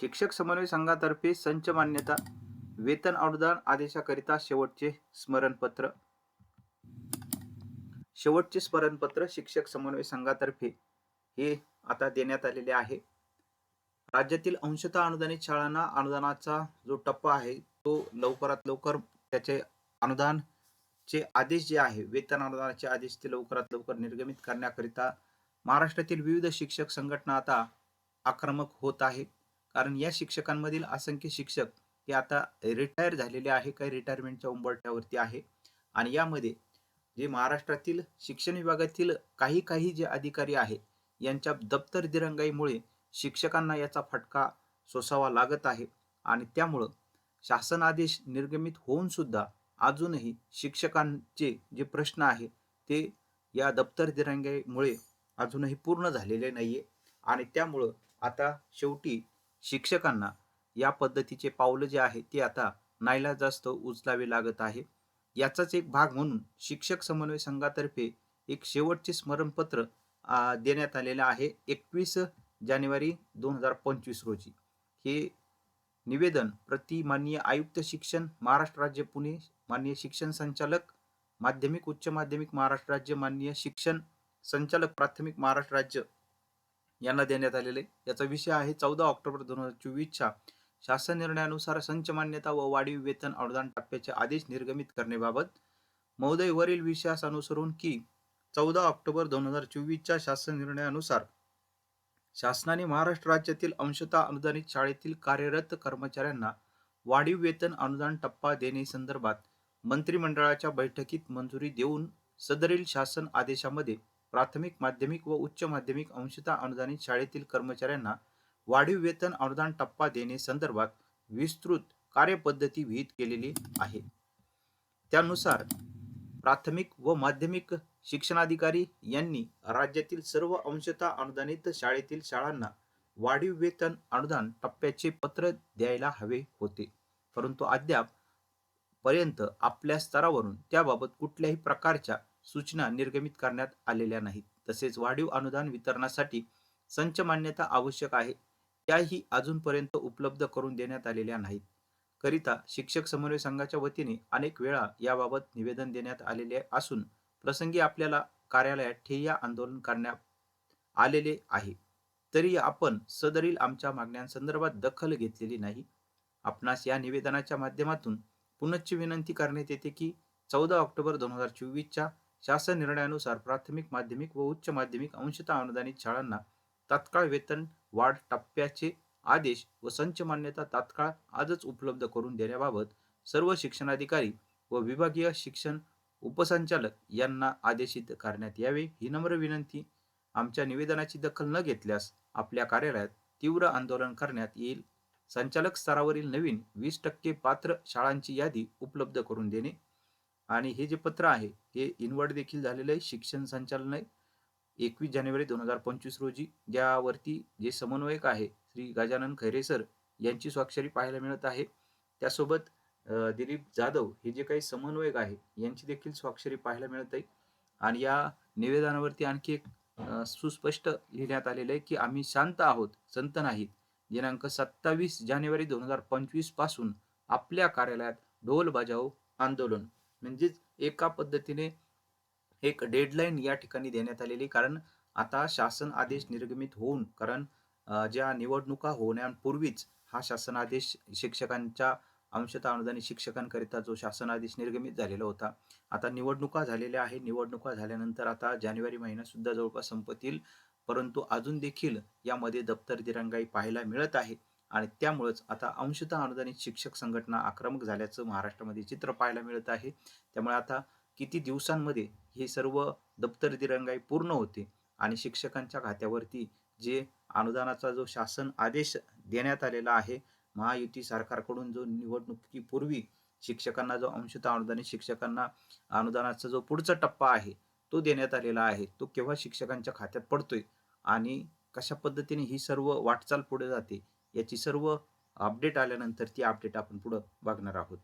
शिक्षक समन्वय संघातर्फे संच मान्यता वेतन अनुदान आदेशाकरिता शेवटचे स्मरणपत्र. शेवटचे स्मरणपत्र शिक्षक समन्वय संघातर्फे हे आता देण्यात आलेले आहे. राज्यातील अंशतः अनुदानित शाळांना अनुदानाचा जो टप्पा आहे तो लवकरात लवकर त्याचे अनुदानचे आदेश जे आहे वेतन अनुदानाचे आदेश ते लवकरात लवकर निर्गमित करण्याकरिता महाराष्ट्रातील विविध शिक्षक संघटना आता आक्रमक होत आहे. कारण या शिक्षकांमधील असंख्य शिक्षक हे आता रिटायर झालेले आहे काही रिटायरमेंटच्या उंबरठ्यावरती आहे. आणि यामध्ये जे महाराष्ट्रातील शिक्षण विभागातील काही काही जे अधिकारी आहे यांच्या दप्तर दिरंगाईमुळे शिक्षकांना याचा फटका सोसावा लागत आहे. आणि त्यामुळं शासन आदेश निर्गमित होऊन सुद्धा अजूनही शिक्षकांचे जे प्रश्न आहे ते या दप्तर दिरंगाईमुळे अजूनही पूर्ण झालेले नाहीये. आणि त्यामुळं आता शेवटी शिक्षकांना या पद्धतीचे पावलं जे आहे ते आता नाईला जास्त उचलावे लागत आहे. याचाच एक भाग म्हणून शिक्षक समन्वय संघातर्फे एक शेवटचे स्मरणपत्र देण्यात आलेलं आहे एकवीस जानेवारी दोन हजार पंचवीस रोजी. हे निवेदन प्रति माननीय आयुक्त शिक्षण महाराष्ट्र राज्य पुणे माननीय शिक्षण संचालक माध्यमिक उच्च माध्यमिक महाराष्ट्र राज्य माननीय शिक्षण संचालक प्राथमिक महाराष्ट्र राज्य यांना देण्यात आलेले. याचा विषय आहे चौदा ऑक्टोबर दोन हजार चोवीसच्या शासन निर्णयानुसार संच मान्यता व वाढीव वेतन अनुदान टप्प्याचे आदेश निर्गमित करण्याबाबत महोदय वरील विषयास अनुसरून की चौदा ऑक्टोबर दोन हजार चोवीसच्या शासन निर्णयानुसार शासनाने महाराष्ट्र राज्यातील अंशतः अनुदानित शाळेतील कार्यरत कर्मचाऱ्यांना वाढीव वेतन अनुदान टप्पा देणे संदर्भात मंत्रिमंडळाच्या बैठकीत मंजुरी देऊन सदरील शासन आदेशामध्ये प्राथमिक माध्यमिक व उच्च माध्यमिक अंशता अनुदानित शाळेतील कर्मचाऱ्यांना वाढीव वेतन अनुदान टप्पा देणे संदर्भात विस्तृत कार्यपद्धती विहित केलेली आहे. त्यानुसार प्राथमिक व माध्यमिक शिक्षणाधिकारी यांनी राज्यातील सर्व अंशता अनुदानित शाळेतील शाळांना वाढीव वेतन अनुदान टप्प्याचे पत्र द्यायला हवे होते. परंतु अद्याप पर्यंत आपल्या स्तरावरून त्याबाबत कुठल्याही प्रकारच्या सूचना निर्गमित करण्यात आलेल्या नाहीत. तसेच वाढीव अनुदान वितरणासाठी संच मान्यता आवश्यक आहे. त्याही अजूनपर्यंत उपलब्ध करून देण्यात आलेल्या नाहीत. करिता शिक्षक समन्वय संघाच्या वतीने अनेक वेळा याबाबत निवेदन देण्यात आलेले असून प्रसंगी आपल्याला कार्यालयात ठेय्या आंदोलन करण्यात आलेले आहे. तरी आपण सदरील आमच्या मागण्यांसंदर्भात दखल घेतलेली नाही. आपणास या निवेदनाच्या माध्यमातून पुनश्च विनंती करण्यात येते की चौदा ऑक्टोबर दोन हजार चोवीसच्या शासन निर्णयानुसार प्राथमिक माध्यमिक व उच्च माध्यमिक अंशतः अनुदानित शाळांना तात्काळ वेतन वाढ टप्प्याचे आदेश व संच मान्यता तात्काळ आजच उपलब्ध करून देण्याबाबत सर्व शिक्षणाधिकारी व विभागीय शिक्षण उपसंचालक यांना आदेशित करण्यात यावे ही नम्र विनंती. आमच्या निवेदनाची दखल न घेतल्यास आपल्या कार्यालयात तीव्र आंदोलन करण्यात येईल. संचालक स्तरावरील नवीन वीस टक्के पात्र शाळांची यादी उपलब्ध करून देणे. आणि हे जे पत्र आहे हे इनवर्ड देखील झालेलं आहे शिक्षण संचालनालय एकवीस जानेवारी दोन हजार पंचवीस रोजी ज्यावरती जे समन्वयक आहे श्री गजानन खैरे सर यांची स्वाक्षरी पाहायला मिळत आहे. त्यासोबत दिलीप जाधव हे जे काही समन्वयक आहे यांची देखील स्वाक्षरी पाहायला मिळत आहे. आणि या निवेदनावरती आणखी एक सुस्पष्ट लिहिण्यात आलेलं आहे की आम्ही शांत आहोत संत नाहीत. दिनांक सत्तावीस जानेवारी दोन हजार पंचवीसपासून आपल्या कार्यालयात ढोल बजाव आंदोलन म्हणजेच एका पद्धतीने एक डेडलाईन या ठिकाणी देण्यात आलेली कारण आता शासन आदेश निर्गमित होऊन कारण ज्या निवडणुका होण्यापूर्वीच हा शासन आदेश शिक्षकांच्या अंशतः अनुदानित शिक्षकांकरिता जो शासन आदेश निर्गमित झालेला होता आता निवडणुका झालेल्या आहे निवडणुका झाल्यानंतर आता जानेवारी महिना सुद्धा जवळपास संपतील. परंतु अजून देखील यामध्ये दप्तर दिरंगाई पाहायला मिळत आहे. आणि त्यामुळेच आता अंशतः अनुदानित शिक्षक संघटना आक्रमक झाल्याचं महाराष्ट्रामध्ये चित्र पाहायला मिळत आहे. त्यामुळे आता किती दिवसांमध्ये हे सर्व दप्तर दिरंगाई पूर्ण होते आणि शिक्षकांच्या खात्यावरती जे अनुदानाचा जो शासन आदेश देण्यात आलेला आहे महायुती सरकारकडून जो निवडणुकीपूर्वी शिक्षकांना जो अंशतः अनुदानित शिक्षकांना अनुदानाचा जो पुढचा टप्पा आहे तो देण्यात आलेला आहे. तो केव्हा शिक्षकांच्या खात्यात पडतोय आणि कशा पद्धतीने ही सर्व वाटचाल पुढे जाते याची सर्व अपडेट आल्यानंतर ती अपडेट आपण पुढं बघणार आहोत.